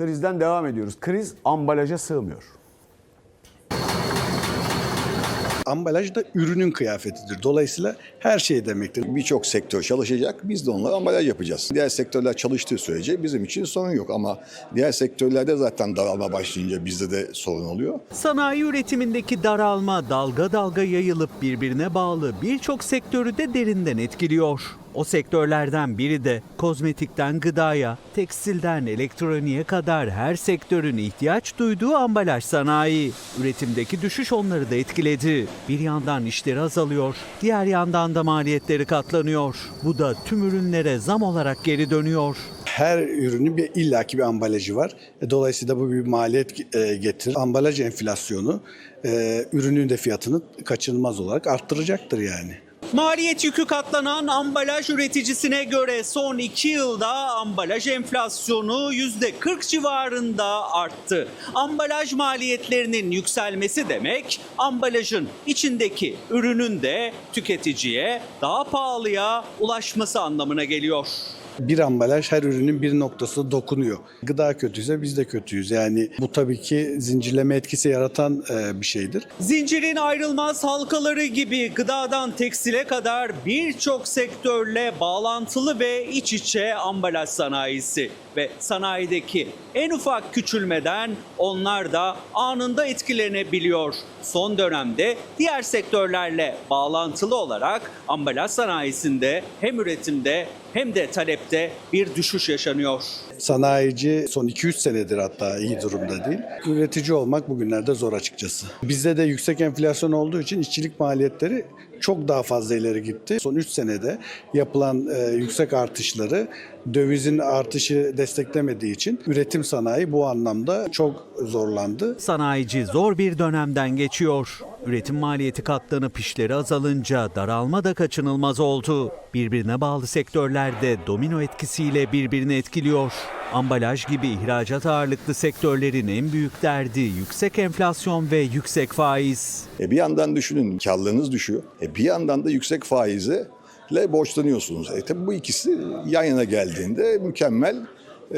Krizden devam ediyoruz. Kriz ambalaja sığmıyor. Ambalaj da ürünün kıyafetidir. Dolayısıyla her şey demektir. Birçok sektör çalışacak. Biz de onlara ambalaj yapacağız. Diğer sektörler çalıştığı sürece bizim için sorun yok ama diğer sektörlerde zaten daralma başlayınca bizde de sorun oluyor. Sanayi üretimindeki daralma dalga dalga yayılıp birbirine bağlı birçok sektörü de derinden etkiliyor. O sektörlerden biri de kozmetikten gıdaya, tekstilden elektroniğe kadar her sektörün ihtiyaç duyduğu ambalaj sanayi. Üretimdeki düşüş onları da etkiledi. Bir yandan işleri azalıyor, diğer yandan da maliyetleri katlanıyor. Bu da tüm ürünlere zam olarak geri dönüyor. Her ürünün bir illaki bir ambalajı var. E, Dolayısıyla bu bir maliyet e, getirir. Ambalaj enflasyonu e, ürünün de fiyatını kaçınılmaz olarak arttıracaktır yani. Maliyet yükü katlanan ambalaj üreticisine göre son 2 yılda ambalaj enflasyonu %40 civarında arttı. Ambalaj maliyetlerinin yükselmesi demek ambalajın içindeki ürünün de tüketiciye daha pahalıya ulaşması anlamına geliyor. Bir ambalaj her ürünün bir noktası dokunuyor. Gıda kötüyse biz de kötüyüz. Yani bu tabii ki zincirleme etkisi yaratan e, bir şeydir. Zincirin ayrılmaz halkaları gibi gıdadan tekstile kadar birçok sektörle bağlantılı ve iç içe ambalaj sanayisi ve sanayideki en ufak küçülmeden onlar da anında etkilenebiliyor. Son dönemde diğer sektörlerle bağlantılı olarak ambalaj sanayisinde hem üretimde hem de talepte bir düşüş yaşanıyor. Sanayici son 2-3 senedir hatta iyi durumda değil. Üretici olmak bugünlerde zor açıkçası. Bizde de yüksek enflasyon olduğu için işçilik maliyetleri çok daha fazla ileri gitti. Son 3 senede yapılan e, yüksek artışları dövizin artışı desteklemediği için üretim sanayi bu anlamda çok zorlandı. Sanayici zor bir dönemden geçiyor. Üretim maliyeti katlanıp işleri azalınca daralma da kaçınılmaz oldu. Birbirine bağlı sektörlerde domino etkisiyle birbirini etkiliyor. Ambalaj gibi ihracat ağırlıklı sektörlerin en büyük derdi yüksek enflasyon ve yüksek faiz. E bir yandan düşünün karlılığınız düşüyor. E bir yandan da yüksek faizle borçlanıyorsunuz. E tabii bu ikisi yan yana geldiğinde mükemmel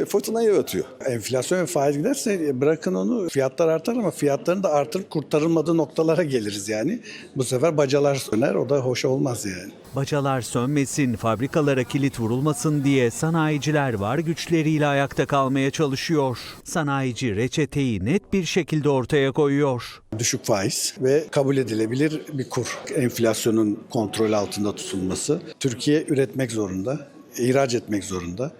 fırtına yaratıyor. Enflasyon ve faiz giderse e, bırakın onu fiyatlar artar ama fiyatların da artırıp kurtarılmadığı noktalara geliriz yani. Bu sefer bacalar söner o da hoş olmaz yani. Bacalar sönmesin, fabrikalara kilit vurulmasın diye sanayiciler var güçleriyle ayakta kalmaya çalışıyor. Sanayici reçeteyi net bir şekilde ortaya koyuyor. Düşük faiz ve kabul edilebilir bir kur. Enflasyonun kontrol altında tutulması. Türkiye üretmek zorunda, ihraç etmek zorunda.